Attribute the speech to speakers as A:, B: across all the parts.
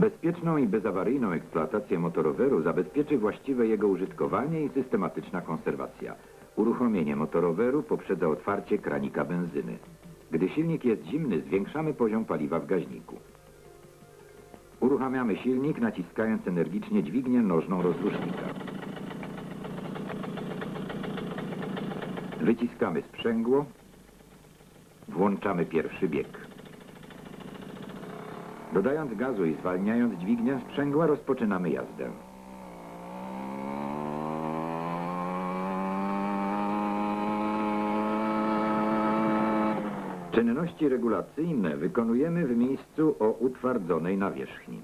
A: Bezpieczną i bezawaryjną eksploatację motoroweru zabezpieczy właściwe jego użytkowanie i systematyczna konserwacja. Uruchomienie motoroweru poprzedza otwarcie kranika benzyny. Gdy silnik jest zimny, zwiększamy poziom paliwa w gaźniku. Uruchamiamy silnik, naciskając energicznie dźwignię nożną rozrusznika. Wyciskamy sprzęgło. Włączamy pierwszy bieg. Dodając gazu i zwalniając dźwignię sprzęgła, rozpoczynamy jazdę. Czynności regulacyjne wykonujemy w miejscu o utwardzonej nawierzchni.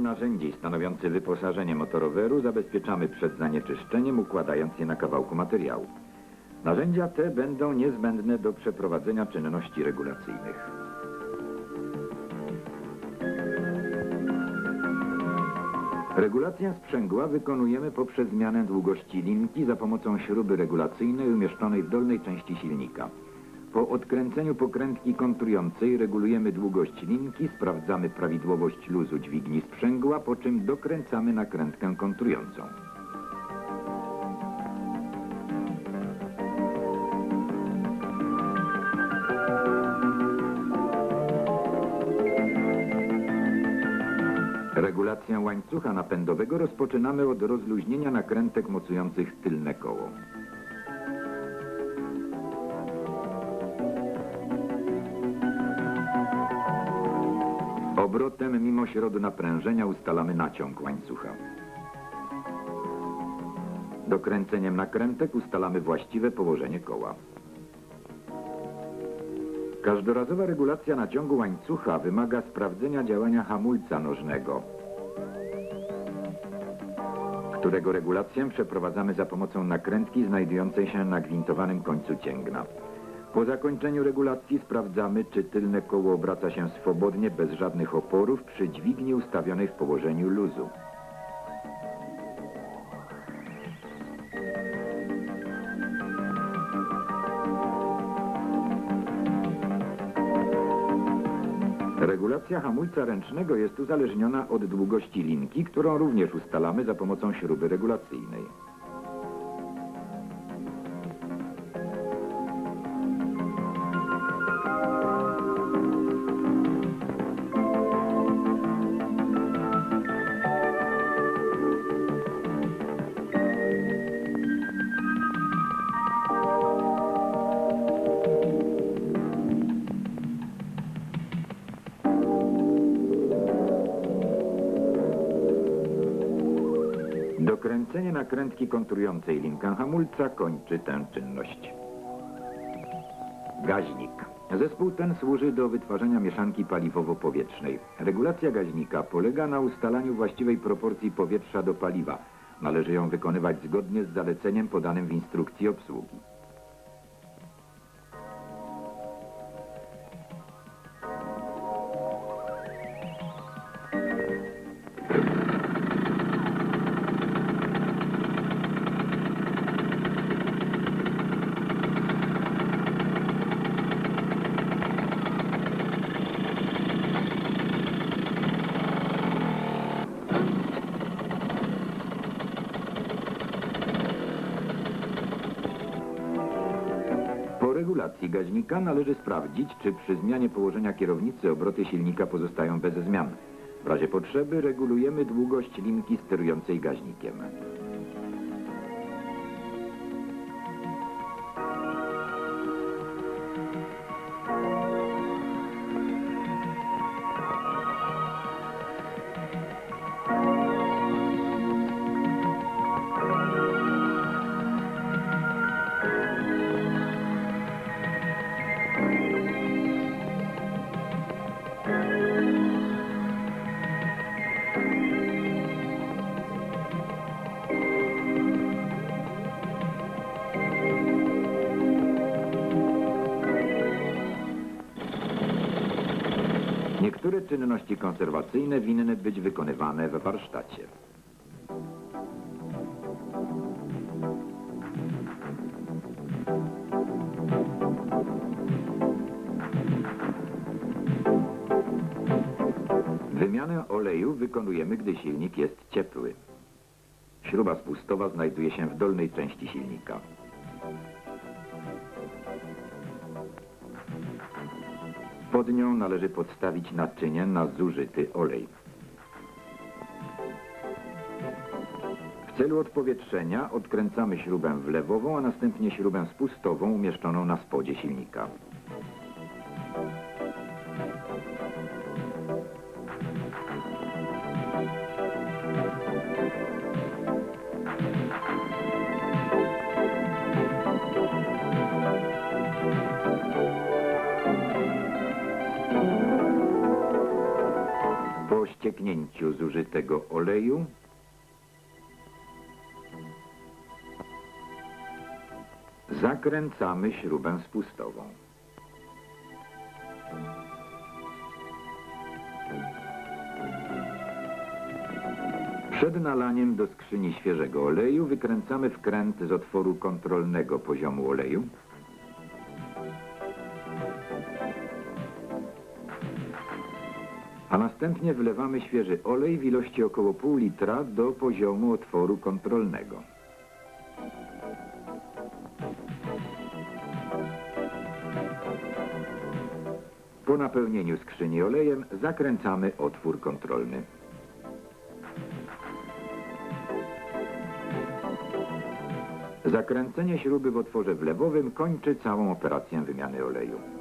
A: Narzędzi stanowiący wyposażenie motoroweru zabezpieczamy przed zanieczyszczeniem, układając je na kawałku materiału. Narzędzia te będą niezbędne do przeprowadzenia czynności regulacyjnych. Regulację sprzęgła wykonujemy poprzez zmianę długości linki za pomocą śruby regulacyjnej umieszczonej w dolnej części silnika. Po odkręceniu pokrętki kontrującej regulujemy długość linki, sprawdzamy prawidłowość luzu dźwigni sprzęgła, po czym dokręcamy nakrętkę kontrującą. Regulację łańcucha napędowego rozpoczynamy od rozluźnienia nakrętek mocujących tylne koło. Obrotem mimo środu naprężenia ustalamy naciąg łańcucha. Dokręceniem nakrętek ustalamy właściwe położenie koła. Każdorazowa regulacja naciągu łańcucha wymaga sprawdzenia działania hamulca nożnego, którego regulację przeprowadzamy za pomocą nakrętki znajdującej się na gwintowanym końcu cięgna. Po zakończeniu regulacji sprawdzamy, czy tylne koło obraca się swobodnie, bez żadnych oporów, przy dźwigni ustawionej w położeniu luzu. Regulacja hamulca ręcznego jest uzależniona od długości linki, którą również ustalamy za pomocą śruby regulacyjnej. Dokręcenie nakrętki kontrującej linkę hamulca kończy tę czynność. Gaźnik. Zespół ten służy do wytwarzania mieszanki paliwowo-powietrznej. Regulacja gaźnika polega na ustalaniu właściwej proporcji powietrza do paliwa. Należy ją wykonywać zgodnie z zaleceniem podanym w instrukcji obsługi. Gaźnika należy sprawdzić, czy przy zmianie położenia kierownicy obroty silnika pozostają bez zmian. W razie potrzeby regulujemy długość linki sterującej gaźnikiem. Niektóre czynności konserwacyjne winny być wykonywane w warsztacie. Wymianę oleju wykonujemy, gdy silnik jest ciepły. Śruba spustowa znajduje się w dolnej części silnika. Pod nią należy podstawić naczynie na zużyty olej. W celu odpowietrzenia odkręcamy śrubę wlewową, a następnie śrubę spustową umieszczoną na spodzie silnika. Po ścieknięciu zużytego oleju zakręcamy śrubę spustową. Przed nalaniem do skrzyni świeżego oleju wykręcamy wkręt z otworu kontrolnego poziomu oleju. A następnie wlewamy świeży olej w ilości około pół litra do poziomu otworu kontrolnego. Po napełnieniu skrzyni olejem zakręcamy otwór kontrolny. Zakręcenie śruby w otworze wlewowym kończy całą operację wymiany oleju.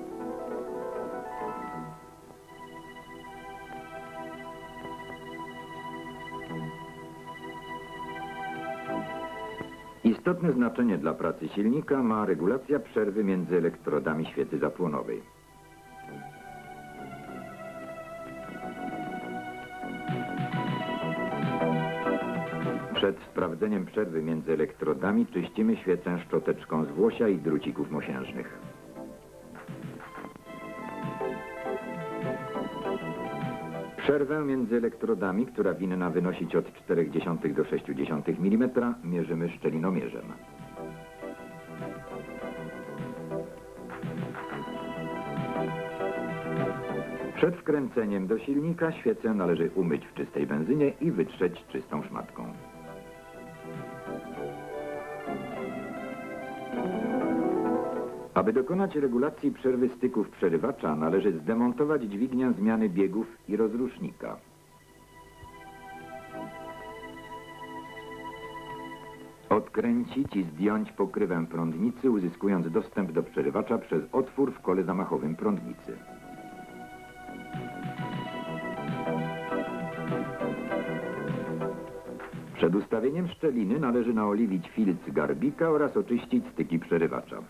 A: Istotne znaczenie dla pracy silnika ma regulacja przerwy między elektrodami świecy zapłonowej. Przed sprawdzeniem przerwy między elektrodami czyścimy świecę szczoteczką z włosia i drucików mosiężnych. Przerwę między elektrodami, która winna wynosić od 0,4 do 0,6 mm, mierzymy szczelinomierzem. Przed wkręceniem do silnika świecę należy umyć w czystej benzynie i wytrzeć czystą szmatką. Aby dokonać regulacji przerwy styków przerywacza, należy zdemontować dźwignię zmiany biegów i rozrusznika. Odkręcić i zdjąć pokrywę prądnicy, uzyskując dostęp do przerywacza przez otwór w kole zamachowym prądnicy. Przed ustawieniem szczeliny należy naoliwić filc garbika oraz oczyścić styki przerywacza.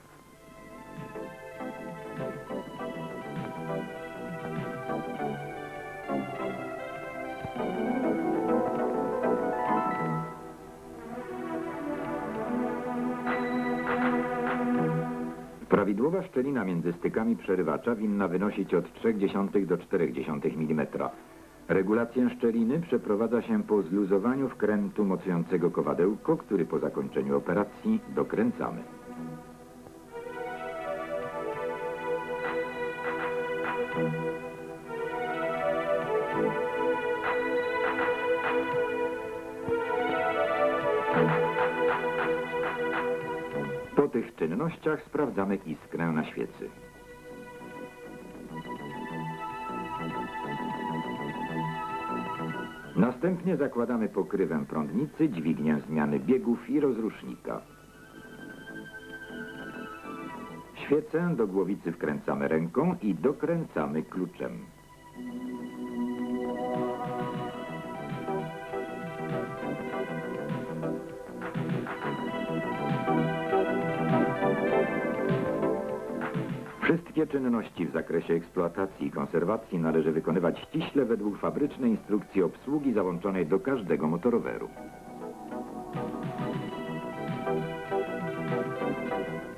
A: Prawidłowa szczelina między stykami przerywacza winna wynosić od 0,3 do 0,4 mm. Regulację szczeliny przeprowadza się po zluzowaniu wkrętu mocującego kowadełko, który po zakończeniu operacji dokręcamy. Tych czynnościach sprawdzamy iskrę na świecy. Następnie zakładamy pokrywę prądnicy, dźwignię zmiany biegów i rozrusznika. Świecę do głowicy wkręcamy ręką i dokręcamy kluczem. Wszystkie czynności w zakresie eksploatacji i konserwacji należy wykonywać ściśle według fabrycznej instrukcji obsługi załączonej do każdego motoroweru.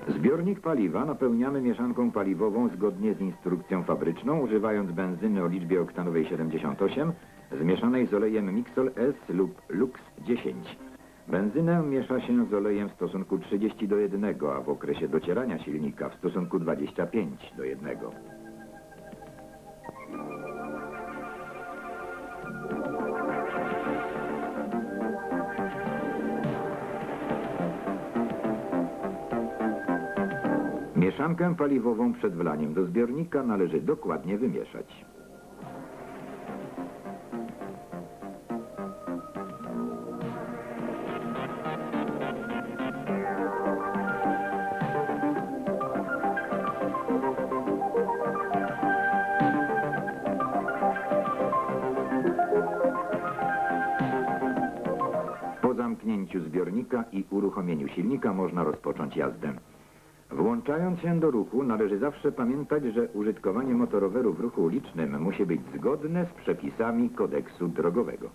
A: Zbiornik paliwa napełniamy mieszanką paliwową zgodnie z instrukcją fabryczną, używając benzyny o liczbie oktanowej 78 zmieszanej z olejem Mixol S lub Lux 10. Benzynę miesza się z olejem w stosunku 30 do 1, a w okresie docierania silnika w stosunku 25 do 1. Mieszankę paliwową przed wlaniem do zbiornika należy dokładnie wymieszać. Zbiornika i uruchomieniu silnika można rozpocząć jazdę. Włączając się do ruchu należy zawsze pamiętać, że użytkowanie motoroweru w ruchu ulicznym musi być zgodne z przepisami kodeksu drogowego.